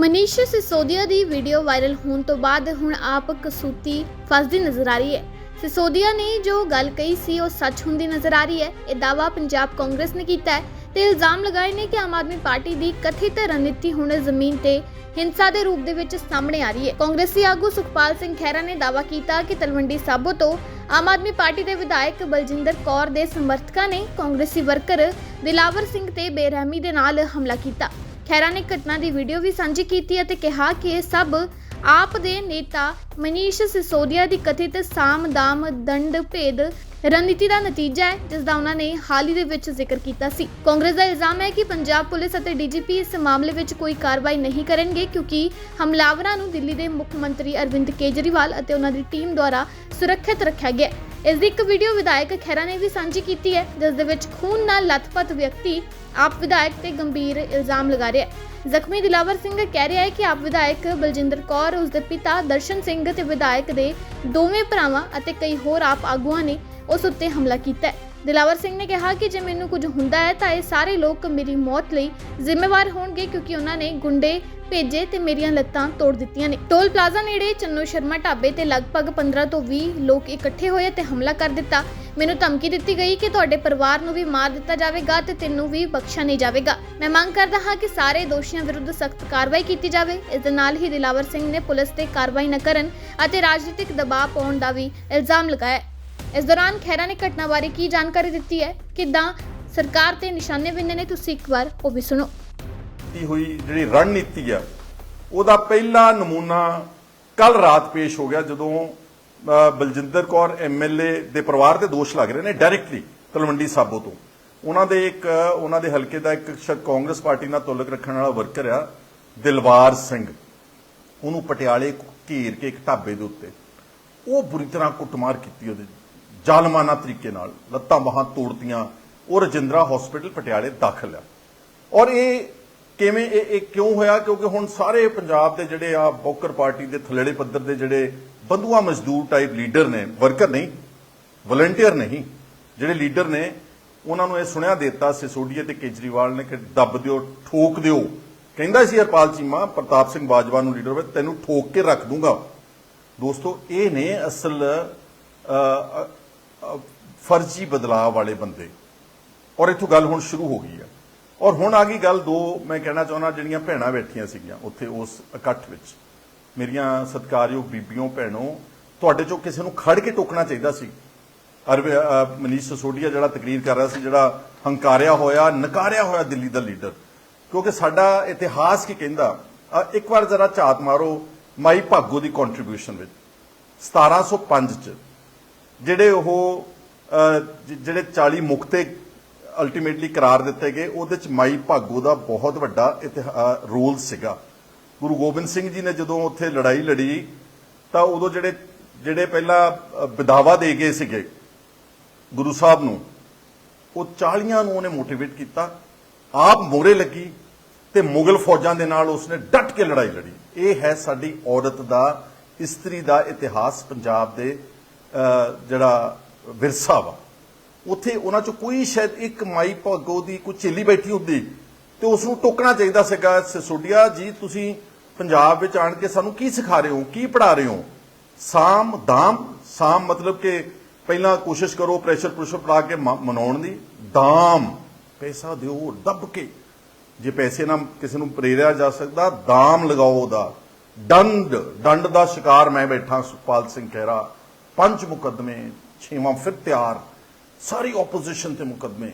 ਮਨੀਸ਼ ਸਿਸੋਦੀਆ ਦੀ video viral ਹੋਣ ਤੋਂ ਬਾਅਦ ਹੁਣ ਆਪ ਕਸੂਤੀ ਫਸਦੀ ਨਜ਼ਰ ਆ ਰਹੀ ਹੈ। ਸਿਸੋਦੀਆ ਨੇ ਜੋ ਗੱਲ ਕਹੀ ਸੀ, ਉਹ ਸੱਚ ਹੁੰਦੀ ਨਜ਼ਰ ਆ ਰਹੀ ਹੈ। ਇਹ ਦਾਵਾ ਪੰਜਾਬ ਕਾਂਗਰਸ ਨੇ ਕੀਤਾ ਹੈ ਤੇ ਇਲਜ਼ਾਮ ਲਗਾਏ ਨੇ ਕਿ ਆਮ ਆਦਮੀ ਪਾਰਟੀ ਦੀ ਕਥਿਤ ਰਣਨੀਤੀ ਹੁਣ ਜ਼ਮੀਨ ਤੇ ਹਿੰਸਾ ਦੇ ਰੂਪ ਦੇ ਵਿੱਚ ਸਾਹਮਣੇ ਆ ਰਹੀ ਹੈ। ਕਾਂਗਰਸੀ ਆਗੂ ਸੁਖਪਾਲ ਸਿੰਘ ਖਹਿਰਾ ਨੇ ਦਾਵਾ ਕੀਤਾ ਕਿ ਤਲਵੰਡੀ ਸਾਬੋ ਤੋਂ ਆਮ ਆਦਮੀ ਪਾਰਟੀ ਦੇ ਵਿਧਾਇਕ ਬਲਜਿੰਦਰ ਕੌਰ ਦੇ ਸਮਰਥਕਾਂ ਨੇ ਕਾਂਗਰਸੀ ਵਰਕਰ ਦਿਲਾਵਰ ਸਿੰਘ ਤੇ ਬੇਰਹਿਮੀ ਦੇ ਨਾਲ ਹਮਲਾ ਕੀਤਾ। ਖੈਰਾ ਨੇ ਘਟਨਾ ਦੀ ਵੀਡੀਓ ਵੀ ਸਾਂਝੀ ਕੀਤੀ ਅਤੇ ਕਿਹਾ ਕਿ ਇਹ ਸਭ ਆਪ ਦੇ ਨੇਤਾ ਮਨੀਸ਼ ਸਿਸੋਦੀਆ ਦੀ ਕਥਿਤ ਸਾਮ ਦੰਡ ਭੇਦ ਰਣਨੀਤੀ ਦਾ ਨਤੀਜਾ ਹੈ, ਜਿਸ ਦਾ ਉਹਨਾਂ ਨੇ ਹਾਲ ਹੀ ਦੇ ਵਿੱਚ ਜ਼ਿਕਰ ਕੀਤਾ ਸੀ ਕਾਂਗਰਸ ਦਾ ਇਲਜ਼ਾਮ ਹੈ ਕਿ ਪੰਜਾਬ ਪੁਲਿਸ ਅਤੇ ਡੀਜੀਪੀ ਇਸ ਮਾਮਲੇ ਵਿੱਚ ਕੋਈ ਕਾਰਵਾਈ ਨਹੀਂ ਕਰਨਗੇ, ਕਿਉਂਕਿ ਹਮਲਾਵਰਾਂ ਨੂੰ ਦਿੱਲੀ ਦੇ ਮੁੱਖ ਮੰਤਰੀ ਅਰਵਿੰਦ ਕੇਜਰੀਵਾਲ ਅਤੇ ਉਹਨਾਂ ਦੀ ਟੀਮ ਦੁਆਰਾ ਸੁਰੱਖਿਅਤ ਰੱਖਿਆ ਗਿਆ ਹੈ। ਇਸ ਦੀ ਇੱਕ ਵੀਡੀਓ ਵਿਧਾਇਕ ਖਹਿਰਾ ਨੇ ਵੀ ਸਾਂਝੀ ਕੀਤੀ ਹੈ, ਜਿਸ ਦੇ ਵਿੱਚ ਖੂਨ ਨਾਲ ਲਥਪਥ ਵਿਅਕਤੀ ਆਪ ਵਿਧਾਇਕ ਤੇ ਗੰਭੀਰ ਇਲਜ਼ਾਮ ਲਗਾ ਰਿਹਾ ਹੈ। ਜ਼ਖਮੀ ਦਿਲਾਵਰ ਸਿੰਘ ਕਹਿ ਰਿਹਾ ਹੈ ਕਿ ਆਪ ਵਿਧਾਇਕ ਬਲਜਿੰਦਰ ਕੌਰ, ਉਸ ਦੇ ਪਿਤਾ ਦਰਸ਼ਨ ਸਿੰਘ ਤੇ ਵਿਧਾਇਕ ਦੇ ਦੋਵੇਂ ਭਰਾਵਾਂ ਅਤੇ ਕਈ ਹੋਰ ਆਪ ਆਗੂਆਂ ਨੇ ਉਸ ਉੱਤੇ ਹਮਲਾ ਕੀਤਾ ਹੈ। ਦਿਲਾਵਰ ਸਿੰਘ ਨੇ ਕਿਹਾ ਕਿ ਜੇ ਮੈਨੂੰ ਕੁਝ ਹੁੰਦਾ ਹੈ ਤਾਂ ਇਹ ਸਾਰੇ ਲੋਕ ਮੇਰੀ ਮੌਤ ਲਈ ਜ਼ਿੰਮੇਵਾਰ ਹੋਣਗੇ ਕਿਉਂਕਿ ਉਹਨਾਂ ਨੇ ਗੁੰਡੇ ਭੇਜੇ ਤੇ ਮੇਰੀਆਂ ਲੱਤਾਂ ਤੋੜ ਦਿੱਤੀਆਂ ਨੇ। ਟੋਲ ਪਲਾਜ਼ਾ ਨੇੜੇ ਚੰਨੋ ਸ਼ਰਮਾ ਢਾਬੇ ਤੇ ਲਗਭਗ 15 ਤੋਂ 20 ਲੋਕ ਇਕੱਠੇ ਹੋਏ ਤੇ ਹਮਲਾ ਕਰ ਦਿੱਤਾ। ਮੈਨੂੰ ਧਮਕੀ ਦਿੱਤੀ ਗਈ ਕਿ ਤੁਹਾਡੇ ਪਰਿਵਾਰ ਨੂੰ ਵੀ ਮਾਰ ਦਿੱਤਾ ਜਾਵੇਗਾ ਤੇ ਤੈਨੂੰ ਵੀ ਬਖਸ਼ਿਆ ਨਹੀਂ ਜਾਵੇਗਾ। ਮੈਂ ਮੰਗ ਕਰਦਾ ਹਾਂ ਕਿ ਸਾਰੇ ਦੋਸ਼ੀਆਂ ਵਿਰੁੱਧ ਸਖਤ ਕਾਰਵਾਈ ਕੀਤੀ ਜਾਵੇ। ਇਸ ਦੇ ਨਾਲ ਹੀ ਦਿਲਾਵਰ ਸਿੰਘ ਨੇ ਪੁਲਿਸ ਤੇ ਕਾਰਵਾਈ ਨਾ ਕਰਨ ਅਤੇ ਰਾਜਨੀਤਿਕ ਦਬਾਅ ਪਾਉਣ ਦਾ ਵੀ ਇਲਜ਼ਾਮ ਲਗਾਇਆ ਇਸ ਦੌਰਾਨ ਖੈਰਾ ਨੇ ਘਟਨਾ ਬਾਰੇ ਕੀ ਜਾਣਕਾਰੀ ਦਿੱਤੀ ਹੈ? ਕਿਦਾਂ ਸਰਕਾਰ ਤੇ ਨਿਸ਼ਾਨੇ ਬਿੰਨੇ ਨੇ? ਤੁਸੀਂ ਇੱਕ ਵਾਰ ਉਹ ਵੀ ਸੁਣੋ। ਕੀਤੀ ਹੋਈ ਜਿਹੜੀ ਰਣਨੀਤੀ ਆ, ਉਹਦਾ ਪਹਿਲਾ ਨਮੂਨਾ ਕੱਲ ਰਾਤ ਪੇਸ਼ ਹੋ ਗਿਆ ਜਦੋਂ ਬਲਜਿੰਦਰ ਕੌਰ ਐਮਐਲਏ ਦੇ ਪਰਿਵਾਰ ਤੇ ਦੋਸ਼ ਲੱਗ ਰਹੇ ਨੇ ਡਾਇਰੈਕਟਲੀ ਤਲਵੰਡੀ ਸਾਬੋ ਤੋਂ। ਉਹਨਾਂ ਦੇ ਇੱਕ, ਉਹਨਾਂ ਦੇ ਹਲਕੇ ਦਾ ਇੱਕ ਸ਼ਾਇਦ ਕਾਂਗਰਸ ਪਾਰਟੀ ਨਾਲ ਤਾਲੁਕ ਰੱਖਣ ਵਾਲਾ ਵਰਕਰ ਆ, ਦਿਲਵਾਰ ਸਿੰਘ। ਉਹਨੂੰ ਪਟਿਆਲੇ ਘੇਰ ਕੇ ਇੱਕ ਢਾਬੇ ਦੇ ਉੱਤੇ। ਉਹ ਬੁਰੀ ਤਰ੍ਹਾਂ ਕੁੱਟਮਾਰ ਕੀਤੀ ਉਹਦੇ ਜ਼ਾਲਮਾਨਾ ਤਰੀਕੇ ਨਾਲ ਲੱਤਾਂ ਬਾਹਾਂ ਤੋੜਤੀਆਂ ਉਹ ਰਜਿੰਦਰਾ ਹਸਪੀਟਲ ਪਟਿਆਲੇ ਦਾਖਲ ਆ। ਔਰ ਇਹ ਕਿਵੇਂ ਇਹ ਇਹ ਕਿਉਂ ਹੋਇਆ? ਕਿਉਂਕਿ ਹੁਣ ਸਾਰੇ ਪੰਜਾਬ ਦੇ ਜਿਹੜੇ ਆ ਬੌਕਰ ਪਾਰਟੀ ਦੇ ਥਲੜੇ ਪੱਧਰ ਦੇ ਜਿਹੜੇ ਬੰਧੂਆ ਮਜ਼ਦੂਰ ਟਾਈਪ ਲੀਡਰ ਨੇ ਵਰਕਰ ਨਹੀਂ ਵਲੰਟੀਅਰ ਨਹੀਂ ਜਿਹੜੇ ਲੀਡਰ ਨੇ ਉਹਨਾਂ ਨੂੰ ਇਹ ਸੁਣਿਆ ਦਿੱਤਾ ਸਿਸੋਡੀਆ ਤੇ ਕੇਜਰੀਵਾਲ ਨੇ ਕਿ ਦੱਬ ਦਿਓ ਠੋਕ ਦਿਓ। ਕਹਿੰਦਾ ਸੀ ਹਰਪਾਲ ਚੀਮਾ ਪ੍ਰਤਾਪ ਸਿੰਘ ਬਾਜਵਾ ਨੂੰ ਲੀਡਰ ਵਿੱਚ ਤੈਨੂੰ ਠੋਕ ਕੇ ਰੱਖ ਦੂੰਗਾ। ਦੋਸਤੋ ਇਹ ਨੇ ਅਸਲ ਅ, ਫਰਜ਼ੀ ਬਦਲਾਅ ਵਾਲੇ ਬੰਦੇ। ਔਰ ਇੱਥੋਂ ਗੱਲ ਹੁਣ ਸ਼ੁਰੂ ਹੋ ਗਈ ਹੈ ਔਰ ਹੁਣ ਆ ਗਈ ਗੱਲ ਦੋ ਮੈਂ ਕਹਿਣਾ ਚਾਹੁੰਦਾ ਜਿਹੜੀਆਂ ਭੈਣਾਂ ਬੈਠੀਆਂ ਸੀਗੀਆਂ ਉੱਥੇ ਉਸ ਇਕੱਠ ਵਿੱਚ। ਮੇਰੀਆਂ ਸਤਿਕਾਰਯੋਗ ਬੀਬੀਆਂ ਭੈਣੋ, ਤੁਹਾਡੇ ਚੋਂ ਕਿਸੇ ਨੂੰ ਖੜ ਕੇ ਟੋਕਣਾ ਚਾਹੀਦਾ ਸੀ। ਅਰਵ ਮਨੀਸ਼ ਸਸੋਡੀਆ ਜਿਹੜਾ ਤਕਰੀਰ ਕਰ ਰਿਹਾ ਸੀ, ਜਿਹੜਾ ਹੰਕਾਰਿਆ ਹੋਇਆ, ਨਕਾਰਿਆ ਹੋਇਆ ਦਿੱਲੀ ਦਾ ਲੀਡਰ। ਕਿਉਂਕਿ ਸਾਡਾ ਇਤਿਹਾਸ ਕੀ ਕਹਿੰਦਾ ਇੱਕ ਵਾਰ ਜ਼ਰਾ ਝਾਤ ਮਾਰੋ ਮਾਈ ਭਾਗੋ ਦੀ ਕੰਟਰੀਬਿਊਸ਼ਨ ਵਿੱਚ। 1705 ਚ ਜਿਹੜੇ ਉਹ ਜਿਹੜੇ 40 ਮੁਕਤੇ ਅਲਟੀਮੇਟਲੀ ਕਰਾਰ ਦਿੱਤੇ ਗਏ ਉਹਦੇ ਚ ਮਾਈ ਭਾਗੋ ਦਾ ਬਹੁਤ ਵੱਡਾ ਰੋਲ ਸੀਗਾ। ਗੁਰੂ ਗੋਬਿੰਦ ਸਿੰਘ ਜੀ ਨੇ ਜਦੋਂ ਉੱਥੇ ਲੜਾਈ ਲੜੀ ਤਾਂ ਉਦੋਂ ਜਿਹੜੇ ਜਿਹੜੇ ਪਹਿਲਾਂ ਅ, ਵਿਦਾਵਾ ਦੇ ਗਏ ਸੀਗੇ ਗੁਰੂ ਸਾਹਿਬ ਨੂੰ ਉਹ 40ਆਂ ਨੂੰ ਉਹਨੇ ਮੋਟੀਵੇਟ ਕੀਤਾ। ਆਪ ਮੋਰੇ ਲੱਗੀ ਤੇ ਮੁਗਲ ਫੌਜਾਂ ਦੇ ਨਾਲ ਉਸਨੇ ਡਟ ਕੇ ਲੜਾਈ ਲੜੀ। ਇਹ ਹੈ ਸਾਡੀ ਔਰਤ ਦਾ ਇਸਤਰੀ ਦਾ ਇਤਿਹਾਸ ਪੰਜਾਬ ਦੇ ਜਿਹੜਾ ਵਿਰਸਾ ਵਾ, ਉੱਥੇ ਉਹਨਾਂ ਚੋਂ ਕੋਈ ਸ਼ਾਇਦ ਇੱਕ ਮਾਈ ਭਾਗੋ ਦੀ ਕੋਈ ਚੇਲੀ ਬੈਠੀ ਹੁੰਦੀ ਤੇ ਉਸ ਨੂੰ ਟੋਕਣਾ ਚਾਹੀਦਾ ਸੀਗਾ ਸਿਸੋਡੀਆ ਜੀ, ਤੁਸੀਂ ਪੰਜਾਬ ਵਿੱਚ ਆਣ ਕੇ ਸਾਨੂੰ ਕੀ ਸਿਖਾ ਰਹੇ ਹੋ, ਕੀ ਪੜਾ ਰਹੇ ਹੋ? ਸਾਮ ਦਾਮ, ਸਾਮ ਮਤਲਬ ਕਿ ਪਹਿਲਾਂ ਕੋਸ਼ਿਸ਼ ਕਰੋ ਪ੍ਰੈਸ਼ਰ ਪ੍ਰੈਸ਼ਰ ਪਾ ਕੇ ਮ- ਮਨਾਉਣ ਦੀ, ਦਾਮ, ਪੈਸਾ ਦਿਓ, ਦੱਬ ਕੇ। ਜੇ ਪੈਸੇ ਨਾਲ ਕਿਸੇ ਨੂੰ ਪ੍ਰੇਰਿਆ ਜਾ ਸਕਦਾ, ਦਾਮ ਲਗਾਓ ਉਹਦਾ। ਡੰਡ ਡੰਡ ਦਾ ਸ਼ਿਕਾਰ ਮੈਂ ਬੈਠਾ, ਸੁਖਪਾਲ ਸਿੰਘ ਖਹਿਰਾ। ਪੰਜ ਮੁਕੱਦਮੇ, ਛੇਵਾਂ ਫਿਰ ਤਿਆਰ, ਸਾਰੀ ਆਪੋਜੀਸ਼ਨ ਤੇ ਮੁਕੱਦਮੇ।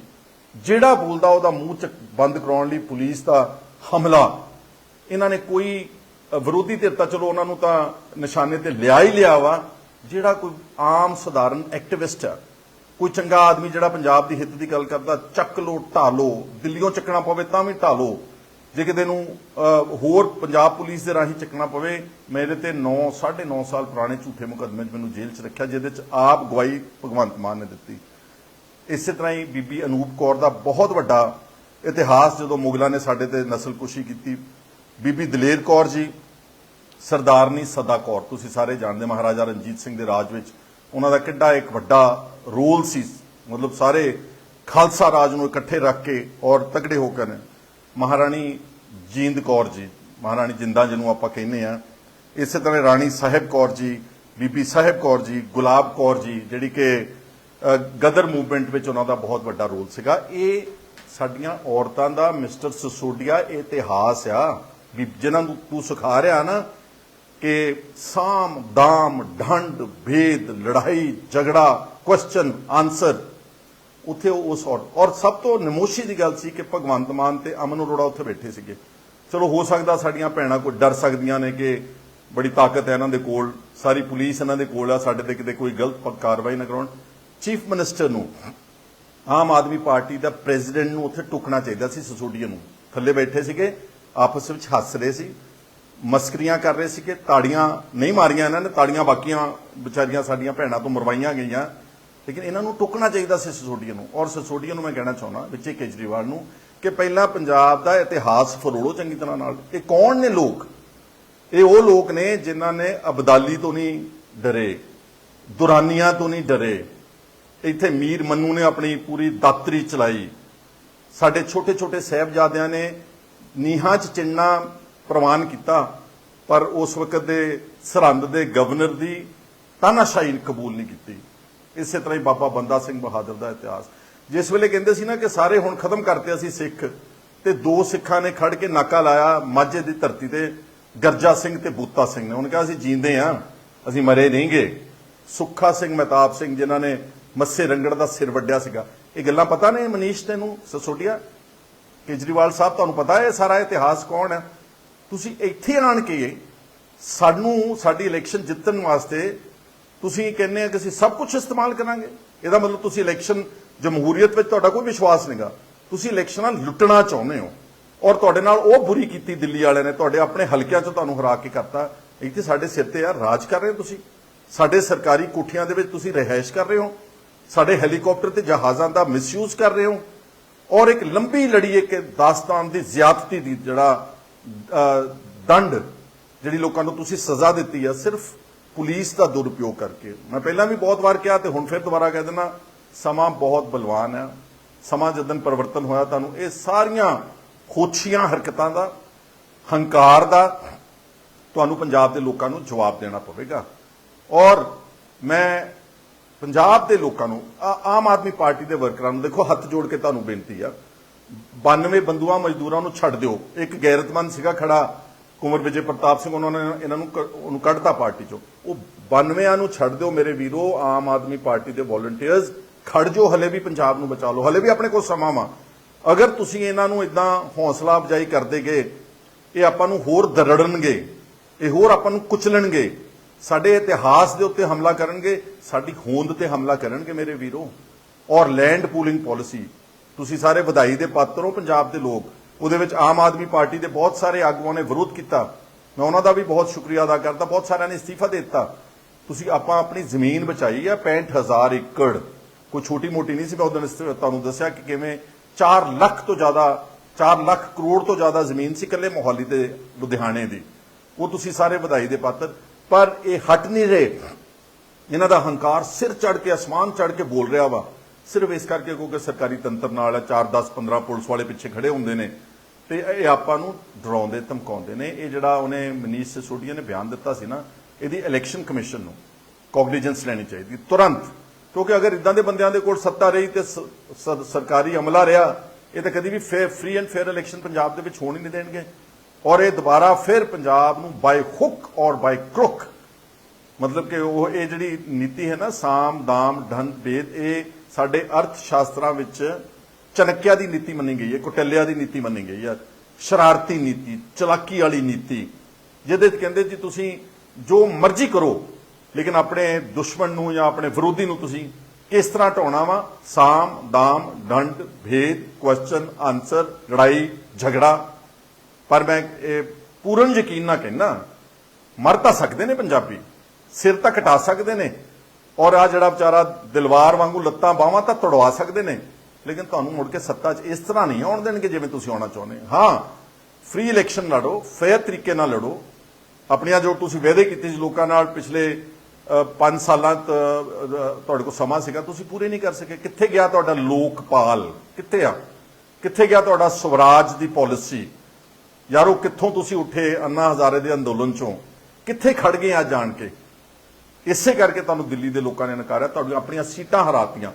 ਜਿਹੜਾ ਬੋਲਦਾ ਉਹਦਾ ਮੂੰਹ ਚ ਬੰਦ ਕਰਾਉਣ ਲਈ ਪੁਲਿਸ ਦਾ ਹਮਲਾ। ਇਹਨਾਂ ਨੇ ਕੋਈ ਵਿਰੋਧੀ ਧਿਰ ਤਾਂ ਚਲੋ ਉਹਨਾਂ ਨੂੰ ਤਾਂ ਨਿਸ਼ਾਨੇ ਤੇ ਲਿਆ ਹੀ ਲਿਆ ਵਾ। ਜਿਹੜਾ ਕੋਈ ਆਮ ਸਧਾਰਨ ਐਕਟਿਵਿਸਟ ਆ, ਕੋਈ ਚੰਗਾ ਆਦਮੀ ਜਿਹੜਾ ਪੰਜਾਬ ਦੀ ਹਿੱਤ ਦੀ ਗੱਲ ਕਰਦਾ, ਚੱਕ ਲੋ ਢਾਲੋ ਦਿੱਲੀੋਂ ਚੱਕਣਾ ਪਵੇ ਤਾਂ ਵੀ ਢਾਲੋ। ਜੇ ਕਿਤੇ ਨੂੰ ਹੋਰ ਪੰਜਾਬ ਪੁਲਿਸ ਦੇ ਰਾਹੀਂ ਚੱਕਣਾ ਪਵੇ, ਮੇਰੇ ਤੇ 9 9.5 ਸਾਲ ਪੁਰਾਣੇ ਝੂਠੇ ਮੁਕੱਦਮੇ 'ਚ ਮੈਨੂੰ ਜੇਲ੍ਹ 'ਚ ਰੱਖਿਆ, ਜਿਹਦੇ 'ਚ ਆਪ ਗਵਾਹੀ ਭਗਵੰਤ ਮਾਨ ਨੇ ਦਿੱਤੀ। ਇਸੇ ਤਰ੍ਹਾਂ ਹੀ ਬੀਬੀ ਅਨੂਪ ਕੌਰ ਦਾ ਬਹੁਤ ਵੱਡਾ ਇਤਿਹਾਸ ਜਦੋਂ ਮੁਗਲਾਂ ਨੇ ਸਾਡੇ ਤੇ ਨਸਲਕੁਸ਼ੀ ਕੀਤੀ। ਬੀਬੀ ਦਲੇਰ ਕੌਰ ਜੀ, ਸਰਦਾਰਨੀ ਸਦਾ ਕੌਰ, ਤੁਸੀਂ ਸਾਰੇ ਜਾਣਦੇ ਮਹਾਰਾਜਾ ਰਣਜੀਤ ਸਿੰਘ ਦੇ ਰਾਜ ਵਿੱਚ ਉਹਨਾਂ ਦਾ ਕਿੱਡਾ ਇੱਕ ਵੱਡਾ ਰੋਲ ਸੀ। ਮਤਲਬ ਸਾਰੇ ਖਾਲਸਾ ਰਾਜ ਨੂੰ ਇਕੱਠੇ ਰੱਖ ਕੇ ਔਰ ਤਕੜੇ ਹੋ ਕੇ ਨੇ। ਮਹਾਰਾਣੀ ਜੀਂਦ ਕੌਰ ਜੀ, ਮਹਾਰਾਣੀ ਜਿੰਦਾ ਜਿਹਨੂੰ ਆਪਾਂ ਕਹਿੰਦੇ ਆ ਇਸੇ ਤਰ੍ਹਾਂ ਰਾਣੀ ਸਾਹਿਬ ਕੌਰ ਜੀ, ਬੀਬੀ ਸਾਹਿਬ ਕੌਰ ਜੀ, ਗੁਲਾਬ ਕੌਰ ਜੀ, ਜਿਹੜੀ ਕਿ ਗਦਰ ਮੂਵਮੈਂਟ ਵਿੱਚ ਉਹਨਾਂ ਦਾ ਬਹੁਤ ਵੱਡਾ ਰੋਲ ਸੀਗਾ। ਇਹ ਸਾਡੀਆਂ ਔਰਤਾਂ ਦਾ ਮਿਸਟਰ ਸਸੋਡੀਆ ਇਤਿਹਾਸ ਆ। ਵੀ ਜਿਨ੍ਹਾਂ ਨੂੰ ਤੂੰ ਸਿਖਾ ਰਿਹਾ ਨਾ ਕਿ ਸਾਮ, ਦਾਮ, ਢੰਡ, ਭੇਦ, ਲੜਾਈ, ਝਗੜਾ ਕੁਐਸਚਨ ਆਨਸਰ ਉੱਥੇ ਉਹ ਉਸ ਔਰ ਔਰ ਸਭ ਤੋਂ ਨਮੋਸ਼ੀ ਦੀ ਗੱਲ ਸੀ ਕਿ ਭਗਵੰਤ ਮਾਨ ਤੇ ਅਮਨ ਅਰੋੜਾ ਉੱਥੇ ਬੈਠੇ ਸੀਗੇ। ਚਲੋ ਹੋ ਸਕਦਾ ਸਾਡੀਆਂ ਭੈਣਾਂ ਕੋਈ ਡਰ ਸਕਦੀਆਂ ਨੇ ਕਿ ਬੜੀ ਤਾਕਤ ਹੈ ਇਹਨਾਂ ਦੇ ਕੋਲ, ਸਾਰੀ ਪੁਲਿਸ ਇਹਨਾਂ ਦੇ ਕੋਲ ਆ, ਸਾਡੇ ਤੇ ਕਿਤੇ ਕੋਈ ਗਲਤ ਕਾਰਵਾਈ ਨਾ ਕਰਾਉਣ। ਚੀਫ ਮਿਨਿਸਟਰ ਨੂੰ, ਆਮ ਆਦਮੀ ਪਾਰਟੀ ਦਾ ਪ੍ਰੈਜ਼ੀਡੈਂਟ ਨੂੰ ਉੱਥੇ ਟੁਕਣਾ ਚਾਹੀਦਾ ਸੀ ਸਸੋਡੀਆ ਨੂੰ। ਥੱਲੇ ਬੈਠੇ ਸੀਗੇ, ਆਪਸ ਵਿੱਚ ਹੱਸ ਰਹੇ ਸੀ, ਮਸਕਰੀਆਂ ਕਰ ਰਹੇ ਸੀਗੇ, ਤਾੜੀਆਂ ਨਹੀਂ ਮਾਰੀਆਂ ਇਹਨਾਂ ਨੇ, ਤਾੜੀਆਂ ਬਾਕੀਆਂ ਵਿਚਾਰੀਆਂ ਸਾਡੀਆਂ ਭੈਣਾਂ ਤੋਂ ਮਰਵਾਈਆਂ ਗਈਆਂ। ਲੇਕਿਨ ਇਹਨਾਂ ਨੂੰ ਟੁਕਣਾ ਚਾਹੀਦਾ ਸੀ ਸਸੋਡੀਆ ਨੂੰ। ਔਰ ਸਸੋਡੀਆ ਨੂੰ ਮੈਂ ਕਹਿਣਾ ਚਾਹੁੰਦਾ ਵਿੱਚੇ ਕੇਜਰੀਵਾਲ ਨੂੰ ਕਿ ਪਹਿਲਾਂ ਪੰਜਾਬ ਦਾ ਇਤਿਹਾਸ ਫਰੋੜੋ ਚੰਗੀ ਤਰ੍ਹਾਂ ਨਾਲ। ਇਹ ਕੌਣ ਨੇ ਲੋਕ? ਇਹ ਉਹ ਲੋਕ ਨੇ ਜਿਨ੍ਹਾਂ ਨੇ ਅਬਦਾਲੀ ਤੋਂ ਨਹੀਂ ਡਰੇ, ਦੁਰਾਨੀਆਂ ਤੋਂ ਨਹੀਂ ਡਰੇ। ਇੱਥੇ ਮੀਰ ਮੰਨੂ ਨੇ ਆਪਣੀ ਪੂਰੀ ਦਾਤਰੀ ਚਲਾਈ। ਸਾਡੇ ਛੋਟੇ ਛੋਟੇ ਸਹਿਬਜ਼ਾਦਿਆਂ ਨੇ ਨੀਹਾਂ 'ਚ ਚਿੰਨਾ ਪ੍ਰਵਾਨ ਕੀਤਾ, ਪਰ ਉਸ ਵਕਤ ਦੇ ਸਰਹੰਦ ਦੇ ਗਵਰਨਰ ਦੀ ਤਾਨਾਸ਼ਾਹੀ ਕਬੂਲ ਨਹੀਂ ਕੀਤੀ। ਇਸੇ ਤਰ੍ਹਾਂ ਹੀ ਬਾਬਾ ਬੰਦਾ ਸਿੰਘ ਬਹਾਦਰ ਦਾ ਇਤਿਹਾਸ। ਜਿਸ ਵੇਲੇ ਕਹਿੰਦੇ ਸੀ ਨਾ ਕਿ ਸਾਰੇ ਹੁਣ ਖਤਮ ਕਰਤੇ ਅਸੀਂ ਸਿੱਖ, ਤੇ ਦੋ ਸਿੱਖਾਂ ਨੇ ਖੜ ਕੇ ਨਾਕਾ ਲਾਇਆ ਮਾਝੇ ਦੀ ਧਰਤੀ ਤੇ, ਗਰਜਾ ਸਿੰਘ ਤੇ ਬੂਤਾ ਸਿੰਘ ਨੇ। ਉਹਨੇ ਕਿਹਾ, ਅਸੀਂ ਜੀਂਦੇ ਆ, ਅਸੀਂ ਮਰੇ ਨਹੀਂਗੇ। ਸੁੱਖਾ ਸਿੰਘ, ਮਹਿਤਾਬ ਸਿੰਘ, ਜਿਨ੍ਹਾਂ ਨੇ ਮੱਸੇ ਰੰਗੜ ਦਾ ਸਿਰ ਵੱਡਿਆ ਸੀਗਾ। ਇਹ ਗੱਲਾਂ ਪਤਾ ਨੇ ਮਨੀਸ਼ ਤੈਨੂੰ ਸਸੋਡੀਆ ਕੇਜਰੀਵਾਲ ਸਾਹਿਬ, ਤੁਹਾਨੂੰ ਪਤਾ ਹੈ ਇਹ ਸਾਰਾ ਇਤਿਹਾਸ ਕੌਣ ਹੈ? ਤੁਸੀਂ ਇੱਥੇ ਆਣ ਕੇ ਸਾਨੂੰ ਸਾਡੀ ਇਲੈਕਸ਼ਨ ਜਿੱਤਣ ਵਾਸਤੇ ਤੁਸੀਂ ਕਹਿੰਦੇ ਆ ਕਿ ਅਸੀਂ ਸਭ ਕੁਝ ਇਸਤੇਮਾਲ ਕਰਾਂਗੇ। ਇਹਦਾ ਮਤਲਬ ਤੁਸੀਂ ਇਲੈਕਸ਼ਨ ਜਮਹੂਰੀਅਤ ਵਿੱਚ ਤੁਹਾਡਾ ਕੋਈ ਵਿਸ਼ਵਾਸ ਨਹੀਂਗਾ ਤੁਸੀਂ ਇਲੈਕਸ਼ਨਾਂ ਲੁੱਟਣਾ ਚਾਹੁੰਦੇ ਹੋ। ਔਰ ਤੁਹਾਡੇ ਨਾਲ ਉਹ ਬੁਰੀ ਕੀਤੀ ਦਿੱਲੀ ਵਾਲਿਆਂ ਨੇ, ਤੁਹਾਡੇ ਆਪਣੇ ਹਲਕਿਆਂ 'ਚ ਤੁਹਾਨੂੰ ਹਰਾ ਕੇ ਕਰਤਾ। ਇੱਥੇ ਸਾਡੇ ਸਿਰ ਤੇ ਆ, ਰਾਜ ਕਰ ਰਹੇ ਤੁਸੀਂ। ਸਾਡੇ ਸਰਕਾਰੀ ਕੋਠੀਆਂ ਦੇ ਵਿੱਚ ਤੁਸੀਂ ਰਹਿائش ਕਰ ਰਹੇ ਹੋ। ਸਾਡੇ ਹੈਲੀਕਾਪਟਰ ਤੇ ਜਹਾਜ਼ਾਂ ਦਾ ਮਿਸਯੂਜ਼ ਕਰ ਰਹੇ ਹੋ। ਔਰ ਇੱਕ ਲੰਬੀ ਲੜੀ, ਇੱਕ ਦਾਸਤਾਨ ਦੀ ਜ਼ਿਆਦਤੀ ਦੀ ਜਿਹੜਾ ਦੰਡ ਜਿਹੜੀ ਲੋਕਾਂ ਨੂੰ ਤੁਸੀਂ ਸਜ਼ਾ ਦਿੱਤੀ ਆ, ਸਿਰਫ ਪੁਲਿਸ ਦਾ ਦੁਰਉਪਯੋਗ ਕਰਕੇ। ਮੈਂ ਪਹਿਲਾਂ ਵੀ ਬਹੁਤ ਵਾਰ ਕਿਹਾ ਤੇ ਹੁਣ ਫਿਰ ਦੁਬਾਰਾ ਕਹਿ ਦਿੰਦਾ, ਸਮਾਂ ਬਹੁਤ ਬਲਵਾਨ ਹੈ। ਸਮਾਂ ਜਦੋਂ ਪਰਿਵਰਤਨ ਹੋਇਆ, ਤੁਹਾਨੂੰ ਇਹ ਸਾਰੀਆਂ ਖੋਛੀਆਂ, ਹਰਕਤਾਂ ਦਾ, ਹੰਕਾਰ ਦਾ, ਤੁਹਾਨੂੰ ਪੰਜਾਬ ਦੇ ਲੋਕਾਂ ਨੂੰ ਜਵਾਬ ਦੇਣਾ ਪਵੇਗਾ। ਔਰ ਮੈਂ ਪੰਜਾਬ ਦੇ ਲੋਕਾਂ ਨੂੰ ਆਮ ਆਦਮੀ ਪਾਰਟੀ ਦੇ ਵਰਕਰਾਂ ਨੂੰ, ਦੇਖੋ ਹੱਥ ਜੋੜ ਕੇ ਤੁਹਾਨੂੰ ਬੇਨਤੀ ਆ 92 ਬੰਦੂਆਂ ਮਜ਼ਦੂਰਾਂ ਨੂੰ ਛੱਡ ਦਿਓ। ਇੱਕ ਗੈਰਤਮੰਦ ਸੀਗਾ ਖੜਾ ਕੁੰਵਰ ਵਿਜੇ ਪ੍ਰਤਾਪ ਸਿੰਘ ਉਹਨਾਂ ਨੇ ਇਹਨਾਂ ਨੂੰ ਕ- ਉਹਨੂੰ ਕੱਢਤਾ ਪਾਰਟੀ ਚੋਂ। ਉਹ 92ਾਂ ਨੂੰ ਛੱਡ ਦਿਓ ਮੇਰੇ ਵੀਰੋ, ਆਮ ਆਦਮੀ ਪਾਰਟੀ ਦੇ ਵੋਲੰਟੀਅਰਸ ਖੜ ਜੋ ਹਲੇ ਵੀ ਪੰਜਾਬ ਨੂੰ ਬਚਾ ਲਓ, ਹਲੇ ਵੀ ਆਪਣੇ ਕੋਲ ਸਮਾਂ ਵਾ। ਅਗਰ ਤੁਸੀਂ ਇਹਨਾਂ ਨੂੰ ਇਦਾਂ ਹੌਸਲਾ ਅਫਜਾਈ ਕਰਦੇ ਗਏ, ਇਹ ਆਪਾਂ ਨੂੰ ਹੋਰ ਦਰੜਨਗੇ, ਇਹ ਹੋਰ ਆਪਾਂ ਨੂੰ ਕੁਚਲਣਗੇ। ਸਾਡੇ ਇਤਿਹਾਸ ਦੇ ਉੱਤੇ ਹਮਲਾ ਕਰਨਗੇ, ਸਾਡੀ ਹੋਂਦ ਤੇ ਹਮਲਾ ਕਰਨਗੇ ਮੇਰੇ ਵੀਰੋ। ਔਰ ਲੈਂਡ ਪੂਲਿੰਗ ਪਾਲਿਸੀ ਤੁਸੀਂ ਸਾਰੇ ਵਧਾਈ ਦੇ ਪਾਤਰ ਹੋ, ਪੰਜਾਬ ਦੇ ਲੋਕ। ਉਹਦੇ ਵਿੱਚ ਆਮ ਆਦਮੀ ਪਾਰਟੀ ਦੇ ਬਹੁਤ ਸਾਰੇ ਆਗੂਆਂ ਨੇ ਵਿਰੋਧ ਕੀਤਾ। ਮੈਂ ਉਹਨਾਂ ਦਾ ਵੀ ਬਹੁਤ ਸ਼ੁਕਰੀਆ ਅਦਾ ਕਰਦਾ। ਬਹੁਤ ਸਾਰਿਆਂ ਨੇ ਅਸਤੀਫਾ ਦੇ ਦਿੱਤਾ। ਤੁਸੀਂ ਆਪਾਂ ਆਪਣੀ ਜ਼ਮੀਨ ਬਚਾਈ ਆ 65000 ਏਕੜ। ਕੋਈ ਛੋਟੀ ਮੋਟੀ ਨਹੀਂ ਸੀ। ਮੈਂ ਉਦੋਂ ਤੁਹਾਨੂੰ ਦੱਸਿਆ ਕਿ ਕਿਵੇਂ 4 ਲੱਖ ਤੋਂ ਜ਼ਿਆਦਾ 4 ਲੱਖ ਕਰੋੜ ਤੋਂ ਜ਼ਿਆਦਾ ਜ਼ਮੀਨ ਸੀ ਇਕੱਲੇ ਮੋਹਾਲੀ ਦੇ ਲੁਧਿਆਣੇ ਦੀ। ਉਹ ਤੁਸੀਂ ਸਾਰੇ ਵਧਾਈ ਦੇ ਪਾਤਰ। ਪਰ ਇਹ ਹਟ ਨਹੀਂ ਰਹੇ। ਇਹਨਾਂ ਦਾ ਹੰਕਾਰ ਸਿਰ ਚੜ ਕੇ, ਅਸਮਾਨ ਚੜ ਕੇ ਬੋਲ ਰਿਹਾ ਵਾ। ਸਿਰਫ ਇਸ ਕਰਕੇ ਕਿਉਂਕਿ ਸਰਕਾਰੀ ਤੰਤਰ ਨਾਲ ਹੈ 4 10 15 ਪੁਲਿਸ ਵਾਲੇ ਪਿੱਛੇ ਖੜੇ ਹੁੰਦੇ ਨੇ। ਤੇ ਇਹ ਆਪਾਂ ਨੂੰ ਡਰਾਉਂਦੇ, ਧਮਕਾਉਂਦੇ ਨੇ। ਇਹ ਜਿਹੜਾ ਉਹਨੇ ਮਨੀਸ਼ ਸਿਸੋਡੀਆ ਨੇ ਬਿਆਨ ਦਿੱਤਾ ਸੀ ਨਾ, ਇਹਦੀ ਇਲੈਕਸ਼ਨ ਕਮਿਸ਼ਨ ਨੂੰ ਕੌਗਨੀਜੈਂਸ ਲੈਣੀ ਚਾਹੀਦੀ, ਤੁਰੰਤ। ਕਿਉਂਕਿ ਅਗਰ ਇਦਾਂ ਦੇ ਬੰਦਿਆਂ ਦੇ ਕੋਲ ਸੱਤਾ ਰਹੀ ਤੇ ਸਰਕਾਰੀ ਅਮਲਾ ਰਿਹਾ, ਇਹ ਤਾਂ ਕਦੀ ਵੀ free and fair election Punjab ਦੇ ਵਿੱਚ ਹੋਣ ਹੀ ਨਹੀਂ ਦੇਣਗੇ। ਔਰ ਇਹ ਦੁਬਾਰਾ ਫਿਰ ਪੰਜਾਬ ਨੂੰ ਬਾਈ ਹੁੱਕ ਔਰ ਬਾਈ ਕ੍ਰੁਕ ਮਤਲਬ ਕਿ ਉਹ, ਇਹ ਜਿਹੜੀ ਨੀਤੀ ਹੈ ਨਾ, ਸਾਮ, ਦਾਮ ਢੰਡ ਭੇਦ, ਇਹ ਸਾਡੇ ਅਰਥ ਸ਼ਾਸਤਰਾਂ ਵਿੱਚ ਚਨਕਿਆ ਦੀ ਨੀਤੀ ਮੰਨੀ ਗਈ ਹੈ ਕੁਟਲਿਆ ਦੀ ਨੀਤੀ ਮੰਨੀ ਗਈ ਹੈ, ਸ਼ਰਾਰਤੀ ਨੀਤੀ, ਚਲਾਕੀ ਵਾਲੀ ਨੀਤੀ, ਜਿਹਦੇ 'ਚ ਕਹਿੰਦੇ ਜੀ ਤੁਸੀਂ ਜੋ ਮਰਜ਼ੀ ਕਰੋ, ਲੇਕਿਨ ਆਪਣੇ ਦੁਸ਼ਮਣ ਨੂੰ ਜਾਂ ਆਪਣੇ ਵਿਰੋਧੀ ਨੂੰ ਤੁਸੀਂ ਕਿਸ ਤਰ੍ਹਾਂ ਢਾਉਣਾ ਵਾ, ਸਾਮ, ਦਾਮ, ਡੰਡ, ਭੇਦ ਕੁਐਸਚਨ ਆਨਸਰ ਲੜਾਈ, ਝਗੜਾ। ਪਰ ਮੈਂ ਇਹ ਪੂਰਨ ਯਕੀਨ ਨਾਲ ਕਹਿਣਾ ਮਰ ਤਾਂ ਸਕਦੇ ਨੇ ਪੰਜਾਬੀ, ਸਿਰ ਤਾਂ ਘਟਾ ਸਕਦੇ ਨੇ, ਔਰ ਆ ਜਿਹੜਾ ਵਿਚਾਰਾ ਦਿਲਵਾਰ ਵਾਂਗੂ ਲੱਤਾਂ ਬਾਹਾਂ ਤਾਂ ਤੜਵਾ ਸਕਦੇ ਨੇ ਲੇਕਿਨ ਤੁਹਾਨੂੰ ਮੁੜ ਕੇ ਸੱਤਾ 'ਚ ਇਸ ਤਰ੍ਹਾਂ ਨਹੀਂ ਆਉਣ ਦੇਣਗੇ ਜਿਵੇਂ ਤੁਸੀਂ ਆਉਣਾ ਚਾਹੁੰਦੇ ਹਾਂ। ਫ੍ਰੀ ਇਲੈਕਸ਼ਨ ਲੜੋ ਫੇਅਰ ਤਰੀਕੇ ਨਾਲ ਲੜੋ। ਆਪਣੀਆਂ ਜੋ ਤੁਸੀਂ ਵਾਅਦੇ ਕੀਤੇ ਸੀ ਲੋਕਾਂ ਨਾਲ ਪਿਛਲੇ 5 ਸਾਲਾਂ ਤ- ਤੁਹਾਡੇ ਕੋਲ ਸਮਾਂ ਸੀਗਾ, ਤੁਸੀਂ ਪੂਰੇ ਨਹੀਂ ਕਰ ਸਕੇ। ਕਿੱਥੇ ਗਿਆ ਤੁਹਾਡਾ ਲੋਕਪਾਲ? ਕਿੱਥੇ ਆ? ਕਿੱਥੇ ਗਿਆ ਤੁਹਾਡਾ ਸਵਰਾਜ ਦੀ ਪਾਲਿਸੀ ਯਾਰੋ, ਕਿੱਥੋਂ ਤੁਸੀਂ ਉੱਠੇ ਅੰਨਾ ਹਜ਼ਾਰੇ ਦੇ ਅੰਦੋਲਨ ਚੋਂ? ਕਿੱਥੇ ਖੜ ਗਏ ਆ ਜਾਣ ਕੇ? ਇਸੇ ਕਰਕੇ ਤੁਹਾਨੂੰ ਦਿੱਲੀ ਦੇ ਲੋਕਾਂ ਨੇ ਨਕਾਰਿਆ, ਤੁਹਾਡੀਆਂ ਆਪਣੀਆਂ ਸੀਟਾਂ ਹਰਾਤੀਆਂ।